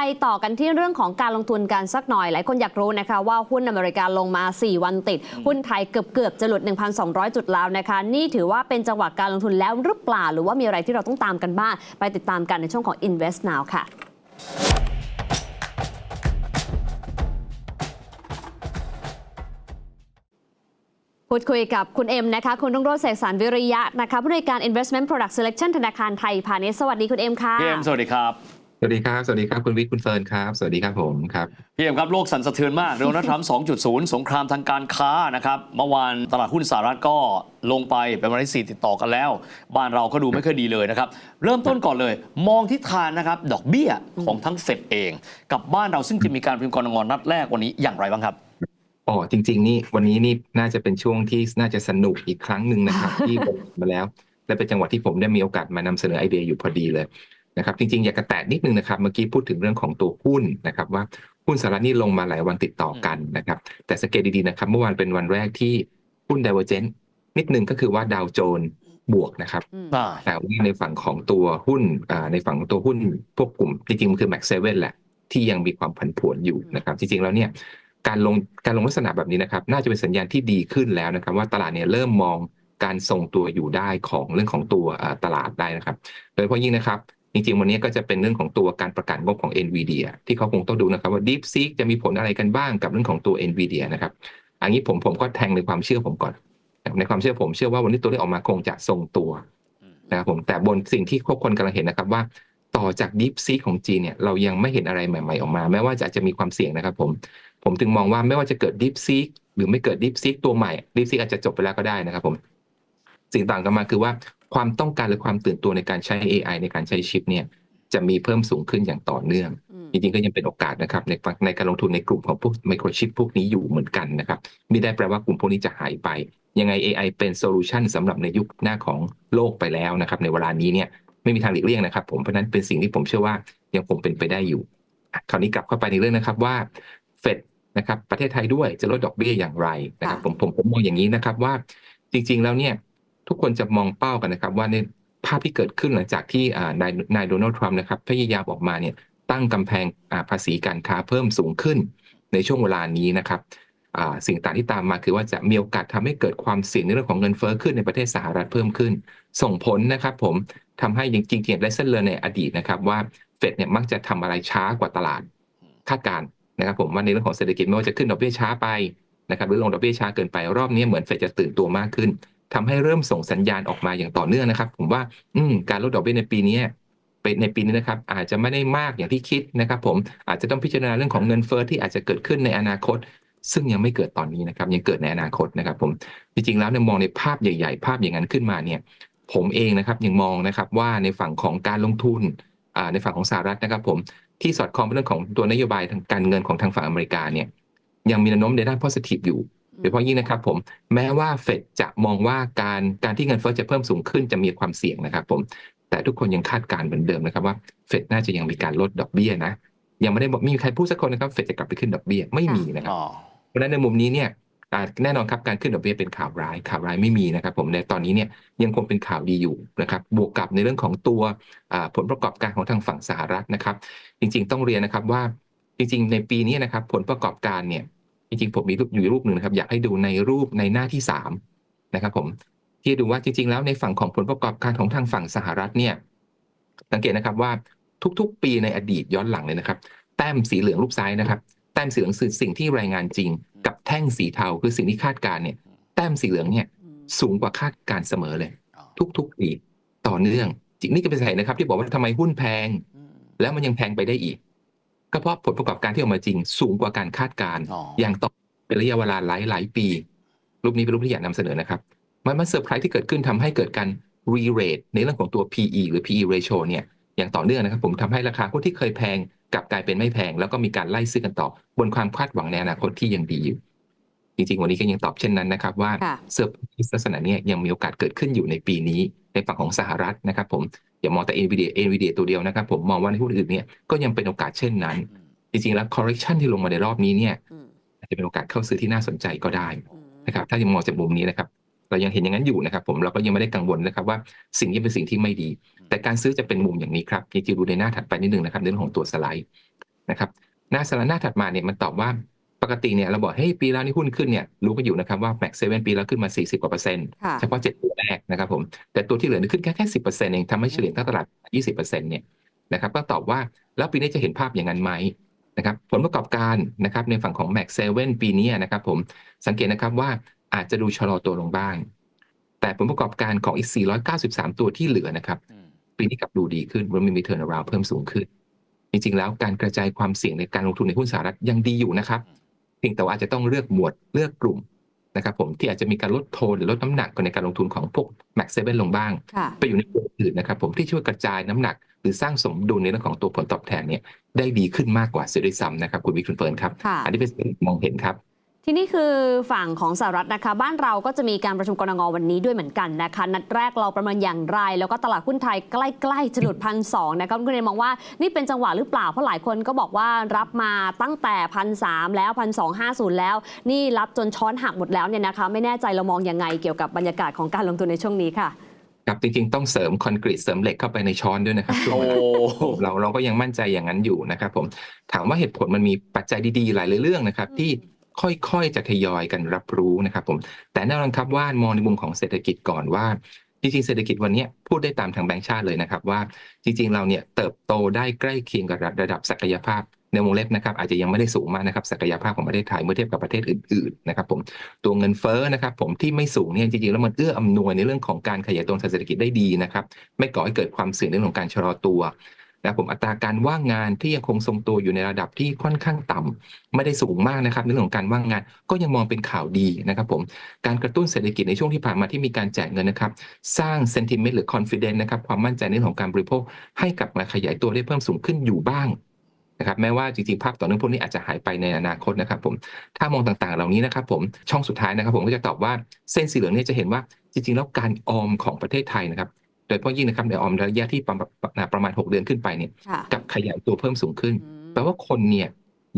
ไปต่อกันที่เรื่องของการลงทุนกันสักหน่อย หลายคนอยากรู้นะคะว่าหุ้นอเมริกาลงมา 4 วันติด หุ้นไทยเกือบเกือบจะหลุด 1,200 จุดแล้วนะคะ นี่ถือว่าเป็นจังหวะการลงทุนแล้วหรือเปล่า หรือว่ามีอะไรที่เราต้องตามกันบ้าง ไปติดตามกันในช่วงของ Invest Now ค่ะพูดคุยกับคุณเอ็มนะคะ คุณรุ่งโรจน์เสกสรรวิริยะนะคะผู้ในวยการ Investment Product Selection ธนาคารไทยพาณิชย์สวัสดีคุณเอ็มค่ะเอ็มสวัสดีครับ สวัสดีครับ สวัสดีครับ คุณวิทย์คุณเฟิร์นครับ สวัสดีครับผมครับ พี่เอ็มครับโลกสั่นสะเทือนมากโดนัลด์ทรัมป์2.0 สงครามทางการค้านะครับ เมื่อวานตลาดหุ้นสหรัฐก็ลงไปเป็นวันที่ 4 ติดต่อกันแล้ว บ้านเราก็ดูไม่ค่อยดีเลยนะครับ เริ่มต้นก่อนเลย มองทิศทางนะครับ ดอกเบี้ยของทั้งเฟดเอง กับบ้านเราซึ่งจะมีการพิมพ์กรงงนัดแรกวันนี้อย่างไรบ้างครับอ๋อจริง ๆ นี่วันนี้นี่น่าจะเป็นช่วงที่น่าจะสนุกอีกครั้งหนึ่งนะครับที่ผมมาแล้ว และเป็นจังหวะที่ผมได้มีโอกาสมานำเสนอไอเดียอยู่พอดีเลย นะครับจริงๆอยากกระแตะนิดนึงนะครับเมื่อกี้พูดถึงเรื่องของตัวหุ้นนะครับว่าหุ้นสหรัฐนี่ลงมาหลายวันติดต่อกันนะครับแต่สังเกตดีๆนะครับเมื่อวานเป็นวันแรกที่หุ้น divergent นิดนึงก็คือว่าดาวโจนส์บวกนะครับอ่าแต่ว่าในฝั่งของตัวหุ้นอ่าในฝั่งของตัวหุ้นพวกกลุ่มจริงๆมันคือ Max 7แหละที่ยังมีความผันผวนอยู่นะครับจริงๆแล้วเนี่ยการลงการลงลักษณะแบบนี้นะครับ น่าจะเป็นสัญญาณที่ดีขึ้นแล้วนะครับ ว่าตลาดเนี่ยเริ่มมองการทรงตัวอยู่ได้ของเรื่องของตัวอ่าตลาดได้นะครับ โดยเฉพาะยิ่งนะครับ จริงๆ วันนี้ก็จะเป็นเรื่องของตัวการประกาศงบของ NVIDIA ที่เขาคงต้องดูนะครับว่า DeepSeek จะมีผลอะไรกันบ้างกับเรื่องของตัว NVIDIA นะครับ อันนี้ผมผมก็แทงในความเชื่อผมก่อน ในความเชื่อผมเชื่อว่าวันนี้ตัวเลขออกมาคงจะทรงตัวนะครับผมแต่บนสิ่งที่ทุกคนกำลังเห็นนะครับว่าต่อจาก Deep Seek ของจีนเนี่ยเรายังไม่เห็นอะไรใหม่ ๆ ออกมา แม้ว่าจะอาจจะมีความเสี่ยงนะครับ ผมผมถึงมองว่าไม่ว่าจะเกิด Deep Seek หรือไม่เกิด Deep Seek ตัวใหม่ Deep Seek อาจจะจบไปแล้วก็ได้นะครับผมสิ่งต่างกันมาคือว่า ความต้องการหรือความตื่นตัวในการใช้ AI ในการใช้ชิปเนี่ยจะมีเพิ่มสูงขึ้นอย่างต่อเนื่อง จริงๆ ก็ยังเป็นโอกาสนะครับในฝั่งในการลงทุนในกลุ่มของพวกไมโครชิปพวกนี้อยู่เหมือนกันนะครับไม่ได้แปลว่ากลุ่มพวกนี้จะหายไป ยังไง AI เป็นโซลูชันสำหรับในยุคหน้าของโลกไปแล้วนะครับในเวลานี้เนี่ยไม่มีทางหลีกเลี่ยงนะครับ ผมเพราะฉะนั้นเป็นสิ่งที่ผมเชื่อว่ายังคงเป็นไปได้อยู่อะคราวนี้กลับเข้าไปในเรื่องนะครับว่าเฟดนะครับประเทศไทยด้วยจะลดดอกเบี้ยอย่างไรนะครับค่ะผมผมผมมองอย่างนี้นะครับว่าจริง ๆ แล้วเนี่ย ทุกคนจะมองเป้ากันนะครับ ว่าในภาพที่เกิดขึ้นหลังจากที่นายนายโดนัลด์ทรัมป์นะครับพยายามออกมาเนี่ยตั้งกำแพงภาษีการค้าเพิ่มสูงขึ้นในช่วงเวลานี้นะครับสิ่งต่างที่ตามมาคือว่าจะมีโอกาสทำให้เกิดความเสี่ยงในเรื่องของเงินเฟ้อขึ้นในประเทศสหรัฐเพิ่มขึ้น ส่งผลนะครับผมทำให้จริงๆและเส้นเลยในอดีตนะครับว่าเฟดเนี่ยมักจะทำอะไรช้ากว่าตลาดคาดการณ์นะครับผมว่าในเรื่องของเศรษฐกิจไม่ว่าจะขึ้นดอกเบี้ยช้าไปนะครับหรือลงดอกเบี้ยช้าเกินไปรอบนี้เหมือนเฟดจะตื่นตัวมากขึ้น ทำให้เริ่มส่งสัญญาณออกมาอย่างต่อเนื่องนะครับ ผมว่า อืการลดดอกเบี้ยในปีนี้เป็นในปีนี้นะครับ อาจจะไม่ได้มากอย่างที่คิดนะครับ ผมอาจจะต้องพิจารณาเรื่องของเงินเฟ้อที่อาจจะเกิดขึ้นในอนาคต ซึ่งยังไม่เกิดตอนนี้นะครับ ยังเกิดในอนาคตนะครับ ผมจริงๆแล้วเนี่ยมองในภาพใหญ่ ๆ ภาพอย่างนั้นขึ้นมาเนี่ย ผมเองนะครับยังมองนะครับว่าในฝั่งของการลงทุนในฝั่งของสหรัฐนะครับ ผมที่สอดคล้องเรื่องของตัวนโยบายทางการเงินของทางฝั่งอเมริกาเนี่ยยังมีแนวโน้มในด้าน positive อยู่ โดยเฉพาะยิ่งนะครับผมแม้ว่าเฟดจะมองว่าการการที่เงินเฟ้อจะเพิ่มสูงขึ้นจะมีความเสี่ยงนะครับผมแต่ทุกคนยังคาดการณ์เหมือนเดิมนะครับว่าเฟดน่าจะยังมีการลดดอกเบี้ยนะยังไม่ได้บอกไม่มีใครพูดสักคนนะครับเฟดจะกลับไปขึ้นดอกเบี้ยไม่มีนะครับอ๋อเพราะฉะนั้นในมุมนี้เนี่ยอ่าแน่นอนครับการขึ้นดอกเบี้ยเป็นข่าวร้ายข่าวร้ายไม่มีนะครับ ผมในตอนนี้เนี่ยยังคงเป็นข่าวดีอยู่นะครับบวกกับในเรื่องของตัวอ่าผลประกอบการของทางฝั่งสหรัฐนะครับ จริง ๆ ต้องเรียนนะครับว่าจริง ๆ ในปีนี้นะครับผลประกอบการเนี่ย จริงๆผมมีรูปอยู่รูปหนึ่งนะครับ อยากให้ดูในรูปในหน้าที่สามนะครับผมที่ดูว่าจริง ๆ แล้วในฝั่งของผลประกอบการของทางฝั่งสหรัฐเนี่ยสังเกตนะครับว่าทุกๆ ปีในอดีตย้อนหลังเลยนะครับ แต้มสีเหลืองรูปซ้ายนะครับ แต้มสีเหลืองคือสิ่งที่รายงานจริง กับแท่งสีเทาคือสิ่งที่คาดการณ์เนี่ย แต้มสีเหลืองเนี่ยสูงกว่าคาดการณ์เสมอเลย ทุกๆปีต่อเนื่องจริงนี่ก็เป็นสาเหตุนะครับ ที่บอกว่าทำไมหุ้นแพง แล้วมันยังแพงไปได้อีก ก็เพราะผลประกอบการที่ออกมาจริง สูงกว่าการคาดการณ์อ๋อออย่างต่อเป็นระยะเวลาหลายหลายๆปี รูปนี้เป็นรูปที่อยากนำเสนอนะครับมันมาเซอร์ไพรส์ที่เกิดขึ้นทำให้เกิดการ re-rate ในเรื่องของตัว PE หรือ PE ratio เนี่ยอย่างต่อเนื่องนะครับผมทำให้ราคาหุ้นที่เคยแพงกลับกลายเป็นไม่แพง แล้วก็มีการไล่ซื้อกันต่อ บนความคาดหวังในอนาคตที่ยังดีอยู่จริงๆ วันนี้ก็ยังตอบเช่นนั้นนะครับ ว่าค่ะเซอร์ไพรส์ลักษณะเนี้ยยังมีโอกาสเกิดขึ้นอยู่ในปีนี้ในฝั่งของสหรัฐนะครับผม อย่ามองแต่ NVIDIA NVIDIA ตัวเดียวนะครับ ผมมองว่าในหุ้นอื่นเนี่ยก็ยังเป็นโอกาสเช่นนั้น จริงๆแล้ว correction ที่ลงมาในรอบนี้เนี่ยอืมอาจจะเป็นโอกาสเข้าซื้อที่น่าสนใจก็ได้อืมนะครับ ถ้ายังมองจากมุมนี้นะครับเรายังเห็นอย่างนั้นอยู่นะครับ ผมเราก็ยังไม่ได้กังวลนะครับว่าสิ่งนี้เป็นสิ่งที่ไม่ดี แต่การซื้อจะเป็นมุมอย่างนี้ครับจริงๆดูในหน้าถัดไปนิดนึงนะครับในเรื่องของตัวสไลด์นะครับหน้าสไลด์หน้าถัดมาเนี่ยมันตอบว่า ปกติเนี่ยเราบอกเฮ้ยปีแล้วนี่หุ้นขึ้นเนี่ยรู้กันอยู่นะครับว่า Max 7ปีแล้วขึ้นมา 40กว่าเปอร์เซ็นต์ค่ะเฉพาะ7ตัวแรกนะครับผมแต่ตัวที่เหลือนี่ขึ้นแค่แค่10%เองทำให้เฉลี่ยทั้งตลาด 20%เนี่ยนะครับก็ตอบว่าแล้วปีนี้จะเห็นภาพอย่างนั้นไหมนะครับผลประกอบการนะครับในฝั่งของ Max 7ปีนี้นะครับผมสังเกตนะครับว่าอาจจะดูชะลอตัวลงบ้าง แต่ผลประกอบการของอีก 493 ตัวที่เหลือนะครับอืมปีนี้กลับดูดีขึ้นมันมี return around เพิ่มสูงขึ้น จริงๆ แล้วการกระจายความเสี่ยงในการลงทุนในหุ้นสหรัฐยังดีอยู่นะครับ เพียงแต่ว่าอาจจะต้องเลือกหมวดเลือกกลุ่มนะครับผมที่อาจจะมีการลดโทนหรือลดน้ำหนักในการลงทุนของพวก Max 7ลงบ้างค่ะไปอยู่ในกลุ่มอื่นนะครับผมที่ช่วยกระจายน้ำหนัก หรือสร้างสมดุลในเรื่องของตัวผลตอบแทนเนี่ยได้ดีขึ้นมากกว่าเสียด้วยซ้ำนะครับคุณวิกคุณเฟิร์นครับค่ะอันนี้เป็นสิ่งที่มองเห็นครับ ทีนี้คือฝั่งของสหรัฐนะคะ บ้านเราก็จะมีการประชุมกรงวันนี้ด้วยเหมือนกันนะคะ นัดแรกเราประเมินอย่างไร แล้วก็ตลาดหุ้นไทยใกล้ๆจะหลุดพันสองนะคะคุณเรนมองว่านี่เป็นจังหวะหรือเปล่า เพราะหลายคนก็บอกว่ารับมาตั้งแต่พันสแล้วพันสองห้าศูนย์แล้ว นี่รับจนช้อนหักหมดแล้วเนี่ยนะคะ ไม่แน่ใจเรามองยังไงเกี่ยวกับบรรยากาศของการลงทุนในช่วงนี้ค่ะครับจริงๆ ต้องเสริมคอนกรีตเสริมเหล็กเข้าไปในช้อนด้วยนะครับช่วงโอ้เวลาเราเราก็ยังมั่นใจอย่างนั้นอยู่นะครับผมถามว่าเหตุผลมันมีปัจจัยดีๆ หลายเรื่องนะครับอืมที่ ค่อยๆ จะทยอยกันรับรู้นะครับผมแต่แน่นอนครับว่ามองในมุมของเศรษฐกิจก่อนว่าจริงๆเศรษฐกิจวันนี้พูดได้ตามทางแบงก์ชาติเลยนะครับว่าจริงๆเราเนี่ยเติบโตได้ใกล้เคียงกับระดับศักยภาพในวงเล็บนะครับอาจจะยังไม่ได้สูงมากนะครับศักยภาพของประเทศไทยเมื่อเทียบกับประเทศอื่นๆนะครับผมตัวเงินเฟ้อนะครับผมที่ไม่สูงเนี่ยจริงๆแล้วมันเอื้ออำนวยในเรื่องของการขยายตัวทางเศรษฐกิจได้ดีนะครับไม่ก่อให้เกิดความเสี่ยงเรื่องของการชะลอตัว นะครับผมอัตราการว่างงานที่ยังคงทรงตัวอยู่ในระดับที่ค่อนข้างต่ำไม่ได้สูงมากนะครับในเรื่องของการว่างงานก็ยังมองเป็นข่าวดีนะครับผมการกระตุ้นเศรษฐกิจในช่วงที่ผ่านมาที่มีการแจกเงินนะครับ สร้าง sentiment หรือ confidence นะครับความมั่นใจในเรื่องของการบริโภค ให้กลับมาขยายตัวได้เพิ่มสูงขึ้นอยู่บ้างนะครับแม้ว่าจริงๆภาพต่อเนื่องพวกนี้อาจจะหายไปในอนาคตนะครับผมถ้ามองต่างๆ เหล่านี้นะครับผมช่องสุดท้ายนะครับผมก็จะตอบว่าเส้นสีเหลืองนี่จะเห็นว่าจริงๆ แล้วการออมของประเทศไทยนะครับ โดยเฉพาะยิ่งนะครับในออมระยะที่ประมาณประมาณ6เดือนขึ้นไปเนี่ยค่ะกับขยายตัวเพิ่มสูงขึ้นอืมแปลว่าคนเนี่ย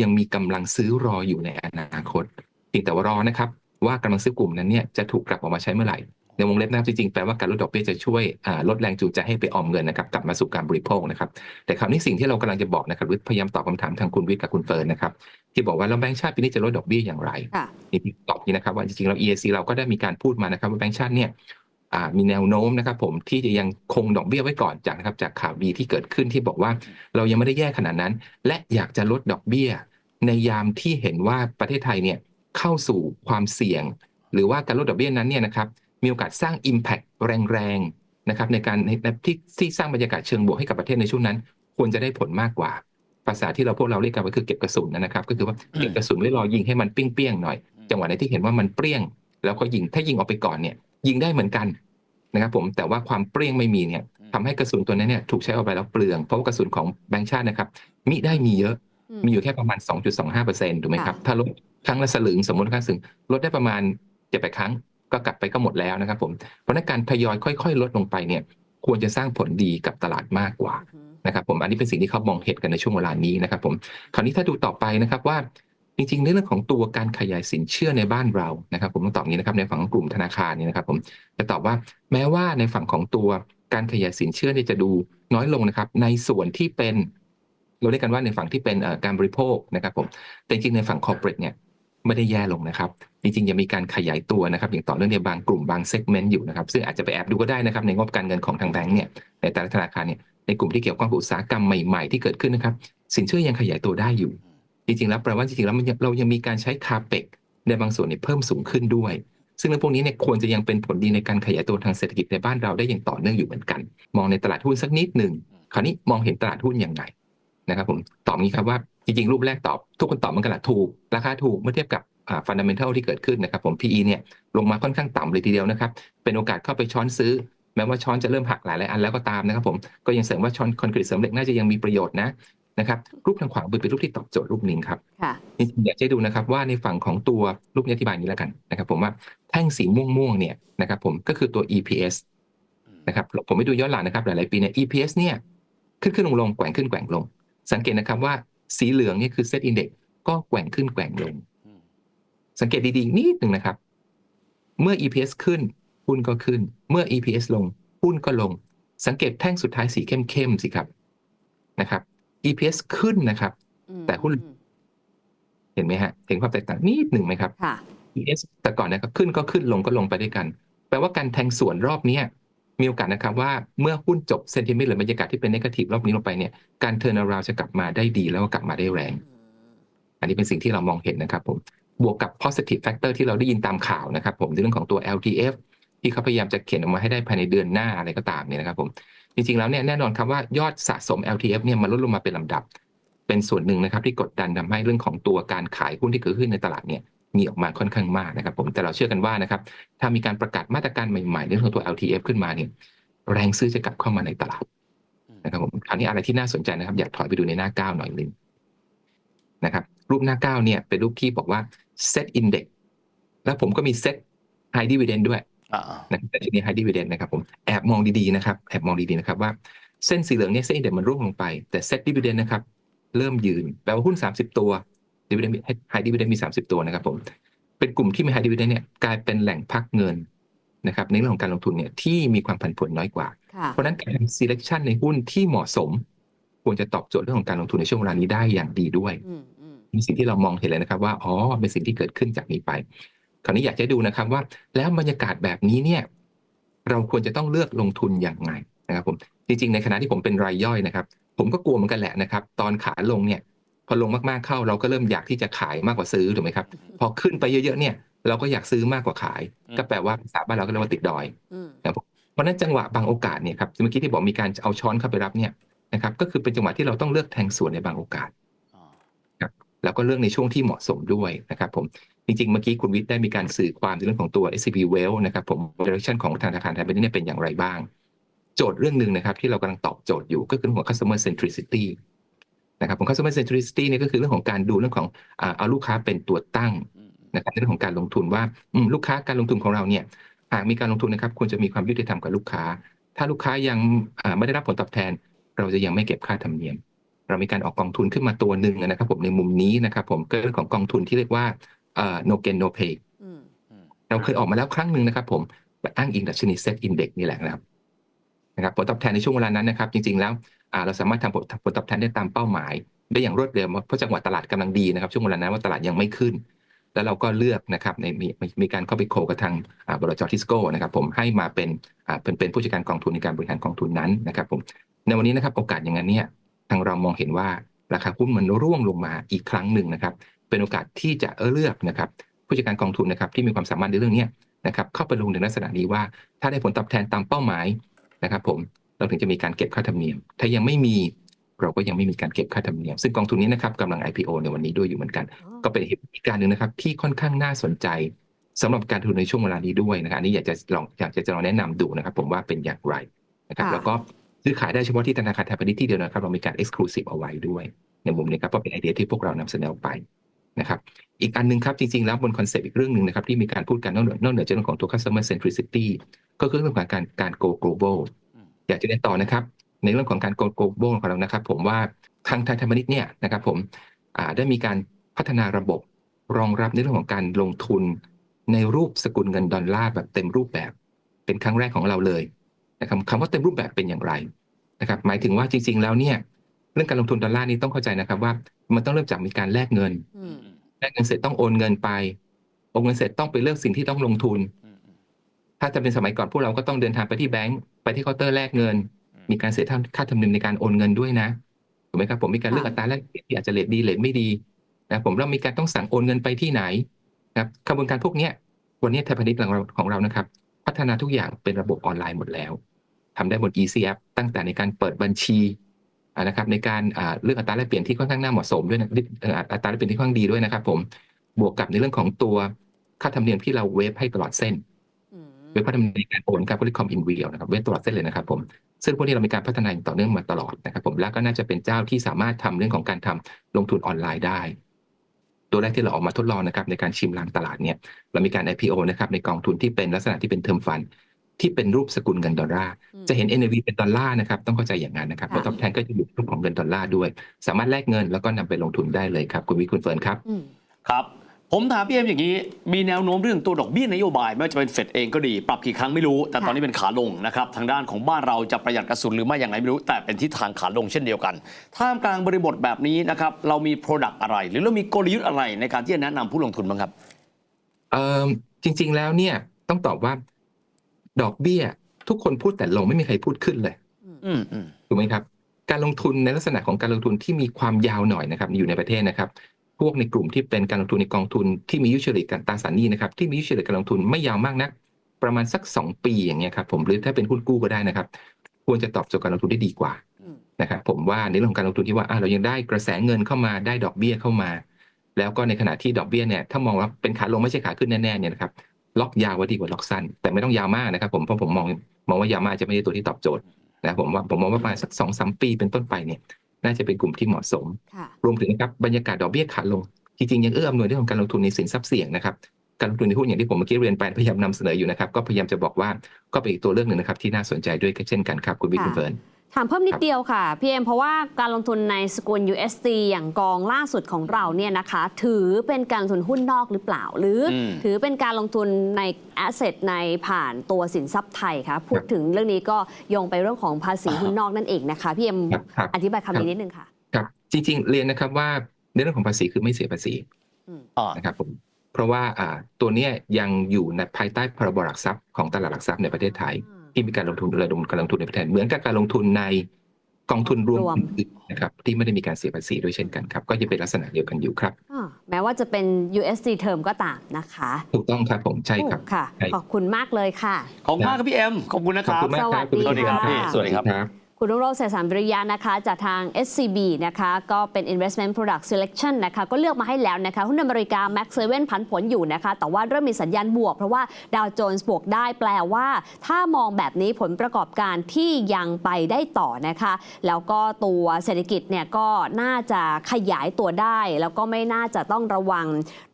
ยังมีกำลังซื้อรออยู่ในอนาคตเพียงแต่ว่ารอนะครับ ว่ากำลังซื้อกลุ่มนั้นเนี่ยจะถูกกลับออกมาใช้เมื่อไหร่ ในวงเล็บนะครับจริงๆแปลว่าการลดดอกเบี้ยจะช่วยอ่าลดแรงจูงใจให้ไปออมเงินนะครับกลับมาสู่การบริโภคนะครับ แต่คราวนี้สิ่งที่เรากำลังจะบอกนะครับหรือพยายามตอบคำถามทางคุณวิทย์กับคุณเฟิร์นนะครับที่บอกว่าแล้วแบงก์ชาติปีนี้จะลดดอกเบี้ยอย่างไรค่ะนี่พี่ตอบนี้นะครับว่าจริงๆเรา EAC เราก็ได้มีการพูดมานะครับว่าแบงก์ชาติเนี่ยอ่า มีแนวโน้มนะครับผมที่จะยังคงดอกเบี้ยไว้ก่อนจากนะครับจากข่าวดีที่เกิดขึ้นที่บอกว่าเรายังไม่ได้แย่ขนาดนั้น และอยากจะลดดอกเบี้ย ในยามที่เห็นว่าประเทศไทยเนี่ยเข้าสู่ความเสี่ยง หรือว่าการลดดอกเบี้ยนั้นเนี่ยนะครับมีโอกาสสร้าง Impact แรงๆนะครับในการในที่ที่สร้างบรรยากาศเชิงบวกให้กับประเทศในช่วงนั้น ควรจะได้ผลมากกว่า ภาษาที่เราพวกเราเรียกกันก็คือเก็บกระสุนนะครับ ก็คือว่าเก็บกระสุนไว้รอยิงให้มันเปี้ยงๆหน่อย จังหวะไหนที่เห็นว่ามันเปรี้ยง แล้วก็ยิงถ้ายิงออกไปก่อนเนี่ย ยิงได้เหมือนกันนะครับผมแต่ว่าความเปรี้ยงไม่มีเนี่ยทำให้กระสุนตัวนั้นเนี่ยถูกใช้เอาไปแล้วเปลือง เพราะว่ากระสุนของแบงก์ชาตินะครับมิได้มีเยอะอืมมีอยู่แค่ประมาณ 2.25%ถูกไหมครับค่ะถ้าลดครั้งละสลึงสมมติครั้งสลึงลดได้ประมาณเจ็ดแปดครั้งก็กลับไปก็หมดแล้วนะครับผมเพราะฉะนั้นการทยอยค่อย ๆ ลดลงไปเนี่ยควรจะสร้างผลดีกับตลาดมากกว่านะครับผมอันนี้เป็นสิ่งที่เขามองเห็นกันในช่วงเวลานี้นะครับผมคราวนี้ถ้าดูต่อไปนะครับว่า จริงๆในเรื่องของตัวการขยายสินเชื่อในบ้านเรานะครับผมต้องตอบงนี้นะครับในฝั่งกลุ่มธนาคารนี่นะครับผมจะตอบว่าแม้ว่าในฝั่งของตัวการขยายสินเชื่อเนี่ยจะดูน้อยลงนะครับ ในส่วนที่เป็น เราเรียกกันว่าในฝั่งที่เป็นการบริโภคนะครับผมแต่จริงในฝั่ง corporate เนี่ยไม่ได้แย่ลงนะครับ จริงๆยังมีการขยายตัวนะครับอย่างต่อเนื่องในบางกลุ่มบางเซกเมนต์อยู่นะครับซึ่งอาจจะไปแอบดูก็ได้นะครับในงบการเงินของทางแบงก์เนี่ยในแต่ละธนาคารเนี่ยในกลุ่มที่เกี่ยวข้องกับอุตสาหกรรมใหม่ๆที่เกิดขึ้นนะครับสินเชื่อยังขยายตัวได้อยู่ จริงๆแล้วแปลว่าจริงๆแล้วเรายังมีการใช้คาเปกในบางส่วนเนี่ยเพิ่มสูงขึ้นด้วย ซึ่งเรื่องพวกนี้เนี่ยควรจะยังเป็นผลดีในการขยายตัวทางเศรษฐกิจในบ้านเราได้อย่างต่อเนื่องอยู่เหมือนกัน มองในตลาดหุ้นสักนิดหนึ่งคราวนี้มองเห็นตลาดหุ้นอยังไงนะครับผมตอบงี้ครับว่าจริงๆ รูปแรกตอบ ทุกคนตอบมันกันแหละถูก ราคาถูกเมื่อเทียบกับฟันดัมเบลทัลที่เกิดขึ้นนะครับผม PE เนี่ยลงมาค่อนข้างต่ำเลยทีเดียวนะครับ เป็นโอกาสเข้าไปช้อนซื้อ แม้ว่าช้อนจะเริ่มหักหลายๆอันแล้วก็ตามนะครับผม ก็ยังเสริมว่าช้อนคอนกรีตเสริมเหล็กน่าจะยังมีประโยชน์นะ นะครับรูปทางขวามือเป็นรูปที่ตอบโจทย์รูปหนึ่งครับค่ะจริงๆอยากจะให้ดูนะครับว่าในฝั่งของตัวรูปนี้อธิบายอย่างนี้แล้วกันนะครับ ผมว่าแท่งสีม่วงๆเนี่ยนะครับ ผมก็คือตัว EPS นะครับผมไปดูย้อนหลังนะครับ หลายๆปีเนี่ย EPS เนี่ยขึ้นขึ้นลงลงแกว่งขึ้นแกว่งลง สังเกตนะครับว่าสีเหลืองเนี่ยคือเซตอินเด็กก็แกว่งขึ้นแกว่งลง สังเกตดีๆนิดหนึ่งนะครับ เมื่อ EPS ขึ้นหุ้นก็ขึ้น เมื่อ EPS ลงหุ้นก็ลง สังเกตแท่งสุดท้ายสีเข้มๆสิครับนะครับ EPS ขึ้นนะครับ แต่หุ้นเห็นไหมฮะเห็นความแตกต่างนิดหนึ่งไหมครับค่ะ ES แต่ก่อนนะครับขึ้นก็ขึ้นลงก็ลงไปด้วยกัน แปลว่าการแทงสวนรอบเนี้ยมีโอกาสนะครับว่าเมื่อหุ้นจบเซนติเมนต์หรือบรรยากาศที่เป็นนกาทีฟรอบนี้ลงไปเนี่ยการเทอร์นาราจะกลับมาได้ดีแล้วก็กลับมาได้แรง อันนี้เป็นสิ่งที่เรามองเห็นนะครับผมบวกกับ positive factor ที่เราได้ยินตามข่าวนะครับผมในเรื่องของตัว LTF ที่เขาพยายามจะเขียนออกมาให้ได้ภายในเดือนหน้าอะไรก็ตามเนี่ยนะครับผมจริงๆแล้วเนี่ยแน่นอนครับว่ายอดสะสม LTF เนี่ยมันลดลงมาเป็นลำดับ เป็นส่วนหนึ่งนะครับที่กดดันทำให้เรื่องของตัวการขายหุ้นที่เกิดขึ้นในตลาดเนี่ยมีออกมาค่อนข้างมากนะครับผมแต่เราเชื่อกันว่านะครับถ้ามีการประกาศมาตรการใหม่ๆเรื่องของตัว LTF ขึ้นมาเนี่ยแรงซื้อจะกลับเข้ามาในตลาดนะครับผมคราวนี้อะไรที่น่าสนใจนะครับ อยากถอยไปดูในหน้าเก้าหน่อยนึงนะครับรูปหน้าเก้าเนี่ยเป็นรูปที่บอกว่า set index แล้วผมก็มี set high dividend ด้วย อ่านะครับแต่ทีนี้ high dividend นะครับผมแอบมองดีๆนะครับแอบมองดีๆนะครับว่าเส้นสีเหลืองเนี่ยเส้น index มันร่วงลงไป แต่ set dividend นะครับเริ่มยืนแปลว่าหุ้น 30 ตัว dividend high dividend มี 30 ตัวนะครับผมเป็นกลุ่มที่มี high dividend เนี่ยกลายเป็นแหล่งพักเงินนะครับในเรื่องของการลงทุนเนี่ยที่มีความผันผวนน้อยกว่าค่ะเพราะฉะนั้นการทำ selection ในหุ้นที่เหมาะสม ควรจะตอบโจทย์เรื่องของการลงทุนในช่วงเวลานี้ได้อย่างดีด้วยอืมอืมมีสิ่งที่เรามองเห็นเลยนะครับว่าอ๋อเป็นสิ่งที่เกิดขึ้นจากนี้ไป คราวนี้อยากจะให้ดูนะครับว่า แล้วบรรยากาศแบบนี้เนี่ยเราควรจะต้องเลือกลงทุนอย่างไงนะครับผมจริงๆ ในขณะที่ผมเป็นรายย่อยนะครับ ผมก็กลัวเหมือนกันแหละนะครับ ตอนขาลงเนี่ยพอลงมากๆเข้าเราก็เริ่มอยากที่จะขายมากกว่าซื้อถูกไหมครับ พอขึ้นไปเยอะๆเนี่ยเราก็อยากซื้อมากกว่าขาย ก็แปลว่าภาษาบ้านเราก็เรียกว่าติดดอยอืมเพราะฉะนั้นจังหวะบางโอกาสเนี่ยครับเมื่อกี้ที่บอกมีการเอาช้อนเข้าไปรับเนี่ยนะครับก็คือเป็นจังหวะที่เราต้องเลือกแทงสวนในบางโอกาสแล้วก็เลือกในช่วงที่เหมาะสมด้วยนะครับผม จริงๆ เมื่อกี้คุณวิทย์ได้มีการสื่อความในเรื่องของตัว SCB Well นะครับผม direction ของธนาคารไทยพาณิชย์เนี่ยเป็นอย่างไรบ้าง โจทย์เรื่องหนึ่งนะครับ ที่เรากำลังตอบโจทย์อยู่ก็คือเรื่องของ customer centricity นะครับผม customer centricity เนี่ยก็คือเรื่องของการดูเรื่องของอ่าเอาลูกค้าเป็นตัวตั้งนะครับในเรื่องของการลงทุนว่าอืมลูกค้าการลงทุนของเราเนี่ยหากมีการลงทุนนะครับควรจะมีความยุติธรรมกับลูกค้า ถ้าลูกค้ายังอ่าไม่ได้รับผลตอบแทน เราจะยังไม่เก็บค่าธรรมเนียม เรามีการออกกองทุนขึ้นมาตัวหนึ่งนะครับ ผมในมุมนี้นะครับ ผมก็เรื่องของกองทุนที่เรียกว่าเอ่อ no gain no pay อืมเราเคยออกมาแล้วครั้งหนึ่งนะครับ ผมแบบอ้างอิงดัชนีเซ็ตอินเด็กนี่แหละนะครับนะครับผลตอบแทนในช่วงเวลานั้นนะครับ จริง ๆ แล้วอ่าเราสามารถทำผลผลตอบแทนได้ตามเป้าหมาย ได้อย่างรวดเร็วเพราะจังหวะตลาดกำลังดีนะครับ ช่วงเวลานั้นว่าตลาดยังไม่ขึ้น แล้วเราก็เลือกนะครับในมีมีมีการเข้าไปโคกับทางอ่าบลจทิสโก้นะครับผมให้มาเป็นอ่าเป็นเป็นผู้จัดการกองทุนในการบริหารกองทุนนั้นนะครับผมในวันนี้นะครับโอกาสอย่างนั้นเนี่ยทางเรามองเห็นว่าราคาหุ้นมันร่วงลงมาอีกครั้งหนึ่งนะครับ เป็นโอกาสที่จะเลือกนะครับผู้จัดการกองทุนนะครับที่มีความสามารถในเรื่องเนี้ยนะครับเข้าไปลงในลักษณะนี้ว่า ถ้าได้ผลตอบแทนตามเป้าหมายนะครับผมเราถึงจะมีการเก็บค่าธรรมเนียม ถ้ายังไม่มีเราก็ยังไม่มีการเก็บค่าธรรมเนียม ซึ่งกองทุนนี้นะครับกำลัง IPO ในวันนี้ด้วยอยู่เหมือนกัน ก็เป็นเหตุการณ์หนึ่งนะครับที่ค่อนข้างน่าสนใจสำหรับการลงทุนในช่วงเวลานี้ด้วยนะครับอันนี้อยากจะลองอยากจะลองแนะนำดูนะครับ ผมว่าเป็นอย่างไรนะครับค่ะแล้วก็ซื้อขายได้เฉพาะที่ธนาคารไทยพาณิชย์ที่เดียวนะครับเรามีการ exclusive เอาไว้ด้วย ในมุมนี้ครับก็เป็นไอเดียที่พวกเรานำเสนอไป นะครับอีกอันหนึงครับจริงๆแล้วบนคอนเซปต์อีกเรื่องหนึ่งนะครับที่มีการพูดกันนอกเหนือนอกเหนือจากเรื่องของตัว customer centricity ก็คือเรื่องของการการ go global อืมอยากจะเรียนต่อนะครับ ในเรื่องของการ go global ของเรานะครับ ผมว่าทางไทยธรรมนิตเนี่ยนะครับผมอ่าได้มีการพัฒนาระบบรองรับในเรื่องของการลงทุน ในรูปสกุลเงินดอลลาร์แบบเต็มรูปแบบ เป็นครั้งแรกของเราเลยนะครับคำว่าเต็มรูปแบบเป็นอย่างไรนะครับหมายถึงว่าจริง ๆ แล้วเนี่ยเรื่องการลงทุนดอลลาร์นี่ต้องเข้าใจนะครับว่า มันต้องเริ่มจากมีการแลกเงิน อืมแลกเงินเสร็จต้องโอนเงินไปโอนเงินเสร็จต้องไปเลือกสิ่งที่ต้องลงทุน ถ้าจะเป็นสมัยก่อนพวกเราก็ต้องเดินทางไปที่แบงก์ไปที่เคาน์เตอร์แลกเงิน มีการเสียค่าธรรมเนียมในการโอนเงินด้วยนะถูกไหมครับผมมีการเลือกอัตราแลกเปลี่ยนที่อาจจะเลทดีเลทไม่ดีนะผมแล้วมีการต้องสั่งโอนเงินไปที่ไหนนะครับกระบวนการพวกเนี้ยวันนี้ไทยพาณิชย์ของเราของเรานะครับ พัฒนาทุกอย่างเป็นระบบออนไลน์หมดแล้วทำได้บน Easy App ตั้งแต่ในการเปิดบัญชีอ่า นะครับในการอ่าเลือกอัตราแลกเปลี่ยนที่ค่อนข้างน่าเหมาะสมด้วยนะเอ่ออัตราแลกเปลี่ยนที่ค่อนข้างดีด้วยนะครับ ผมบวกกับในเรื่องของตัวค่าธรรมเนียมที่เราเวฟให้ตลอดเส้นอืมเว็บพัฒนาในการโอนการบริคอมอินเวียนะครับเว็บตลอดเส้นเลยนะครับ ผมซึ่งพวกนี้เรามีการพัฒนาอย่างต่อเนื่องมาตลอดนะครับ ผมแล้วก็น่าจะเป็นเจ้าที่สามารถทำเรื่องของการทำลงทุนออนไลน์ได้ ตัวแรกที่เราออกมาทดลองนะครับในการชิมลางตลาดเนี่ยเรามีการ IPO นะครับในกองทุนที่เป็นลักษณะที่เป็นเทอมฟัน ที่เป็นรูปสกุลเงินดอลลาร์อืมจะเห็น NAV เป็นดอลลาร์นะครับ ต้องเข้าใจอย่างนั้นนะครับค่ะผลตอบแทนก็จะอยู่ในรูปของเงินดอลลาร์ด้วย สามารถแลกเงินแล้วก็นำไปลงทุนได้เลยครับ คุณวิคุณเฟิร์นครับอืมครับ ผมถามพี่เอ็มอย่างนี้ มีแนวโน้มเรื่องตัวดอกเบี้ยนโยบายไม่ว่าจะเป็นเฟดเองก็ดี ปรับกี่ครั้งไม่รู้ แต่ตอนนี้เป็นขาลงนะครับ ทางด้านของบ้านเราจะประหยัดกระสุนหรือไม่อย่างไรไม่รู้ แต่เป็นทิศทางขาลงเช่นเดียวกัน ท่ามกลางบริบทแบบนี้นะครับ เรามี Product อะไร หรือเรามีกลยุทธ์อะไรในการที่จะแนะนำผู้ลงทุนบ้างครับเอ่อจริง ๆ แล้วเนี่ยต้องตอบว่า ดอกเบี้ย ทุกคนพูดแต่ลงไม่มีใครพูดขึ้นเลยอืมอืมถูกไหมครับ การลงทุนในลักษณะของการลงทุนที่มีความยาวหน่อยนะครับ อยู่ในประเทศนะครับ พวกในกลุ่มที่เป็นการลงทุนในกองทุนที่มียุชลิการตราสารหนี้นะครับ ที่มียุชลิการลงทุนไม่ยาวมากนัก ประมาณสัก 2 ปีอย่างเงี้ยครับผมหรือถ้าเป็นหุ้นกู้ก็ได้นะครับ ควรจะตอบโจทย์การลงทุนได้ดีกว่าอืมนะครับผมว่าในเรื่องของการลงทุนที่ว่าอะเรายังได้กระแสเงินเข้ามาได้ดอกเบี้ยเข้ามา แล้วก็ในขณะที่ดอกเบี้ยเนี่ยถ้ามองว่าเป็นขาลงไม่ใช่ขาขึ้นแน่ๆเนี่ยนะครับ ล็อกยาวไว้ดีกว่าล็อกสั้น แต่ไม่ต้องยาวมากนะครับผมเพราะผมมองมองว่ายาวมากจะไม่ใช่ตัวที่ตอบโจทย์นะผมว่าผมมองว่าประมาณสักสองสามปีเป็นต้นไปเนี่ยน่าจะเป็นกลุ่มที่เหมาะสมค่ะรวมถึงนะครับบรรยากาศดอกเบี้ยขาลงจริงๆยังเอื้ออำนวยเรื่องของการลงทุนในสินทรัพย์เสี่ยงนะครับการลงทุนในหุ้นอย่างที่ผมเมื่อกี้เรียนไปพยายามนำเสนออยู่นะครับก็พยายามจะบอกว่าก็เป็นอีกตัวเลือกหนึ่งนะครับที่น่าสนใจด้วยเช่นกันครับคุณวิทย์คุณเฟิร์น ถามเพิ่มนิดเดียวค่ะพี่เอ็มเพราะว่าการลงทุนในสกุล USD อย่างกองล่าสุดของเราเนี่ยนะคะ ถือเป็นการลงทุนหุ้นนอกหรือเปล่า หรืออมถือเป็นการลงทุนในแอสเซทในผ่านตัวสินทรัพย์ไทยคะพูดถึงเรื่องนี้ก็โยงไปเรื่องของภาษีหุ้นนอกนั่นเองนะคะพี่เอ็มครับครับอธิบายคำนี้นิดนึงค่ะครับจริง ๆ เรียนนะครับว่าในเรื่องของภาษีคือไม่เสียภาษีอ่านะครับผมเพราะว่าอ่าตัวเนี้ยยังอยู่ในภายใต้พรบหลักทรัพย์ของตลาดหลักทรัพย์ในประเทศไทย ที่มีการลงทุนระดมการลงทุนในประเทศเหมือนกับการลงทุนในกองทุนรวมรวมอื่นๆนะครับที่ไม่ได้มีการเสียภาษีด้วยเช่นกันครับ ก็จะเป็นลักษณะเดียวกันอยู่ครับ อ่าแม้ว่าจะเป็น USD เทอมก็ตามนะคะถูกต้องครับผมใช่ครับโอ้ค่ะ ใช่ ขอบคุณมากเลยค่ะ ขอบคุณมากครับพี่เอ็มขอบคุณนะขคอบรับ คุณมากครับสวัสดีณค่ะพี่สวัสดีครับครับ คุณรุ่งโรจน์เสษสารบริยานะคะจากทาง SCB นะคะก็เป็น investment product selection นะคะก็เลือกมาให้แล้วนะคะหุ้นอเมริกา Max 7ผันผลอยู่นะคะ แต่ว่าเริ่มมีสัญญาณบวก เพราะว่าดาวโจนส์บวกได้แปลว่า ถ้ามองแบบนี้ผลประกอบการที่ยังไปได้ต่อนะคะ แล้วก็ตัวเศรษฐกิจเนี่ยก็น่าจะขยายตัวได้ แล้วก็ไม่น่าจะต้องระวัง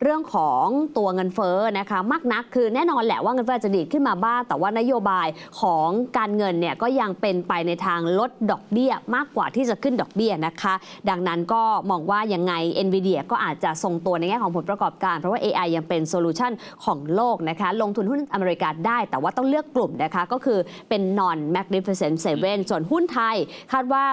เรื่องของตัวเงินเฟ้อนะคะมากนักคือแน่นอนแหละว่าเงินเฟ้อจะดีขึ้นมาบ้างแต่ว่านโยบายของการเงินเนี่ยก็ยังเป็นไปในทางลดดอกเบี้ยมากกว่าที่จะขึ้นดอกเบี้ยนะคะ ดังนั้นก็มองว่ายังไง NVIDIA ก็อาจจะทรงตัวในแง่ของผลประกอบการ เพราะว่า AI ยังเป็นโซลูชันของโลกนะคะ ลงทุนหุ้นอเมริกาได้ แต่ว่าต้องเลือกกลุ่มนะคะ ก็คือเป็น non magnificent seven ส่วนหุ้นไทยคาดว่า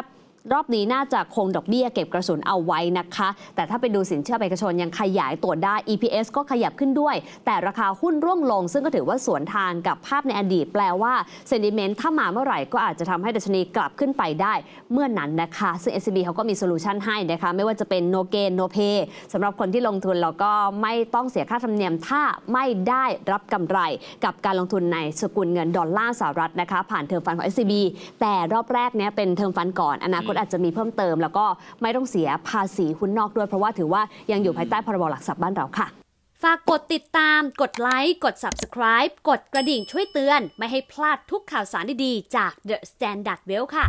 รอบนี้น่าจะคงดอกเบี้ยเก็บกระสุนเอาไว้นะคะ แต่ถ้าไปดูสินเชื่อเอกชนยังขยายตัวได้ EPS ก็ขยับขึ้นด้วย แต่ราคาหุ้นร่วงลง ซึ่งก็ถือว่าสวนทางกับภาพในอดีต แปลว่า sentiment ถ้ามาเมื่อไหร่ก็อาจจะทำให้ดัชนีกลับขึ้นไปได้เมื่อนนั้นนะคะ ซึ่ง SCB เขาก็มีโซลูชันให้นะคะ ไม่ว่าจะเป็น no gain no pay สำหรับคนที่ลงทุนแล้วก็ไม่ต้องเสียค่าธรรมเนียมถ้าไม่ได้รับกำไร กับการลงทุนในสกุลเงินดอลลาร์สหรัฐนะคะผ่านเทอมฟันของ SCB แต่รอบแรกเนี้ยเป็นเทอมฟันก่อนอนาคตอาจจะมีเพิ่มเติม แล้วก็ไม่ต้องเสียภาษีหุ้นนอกด้วย เพราะว่าถือว่ายังอยู่ภายใต้พรบหลักทรัพย์บ้านเราค่ะฝากกดติดตาม กดไลค์ กด Subscribe กดกระดิ่งช่วยเตือน ไม่ให้พลาดทุกข่าวสารดีๆ จาก The Standard Well ค่ะ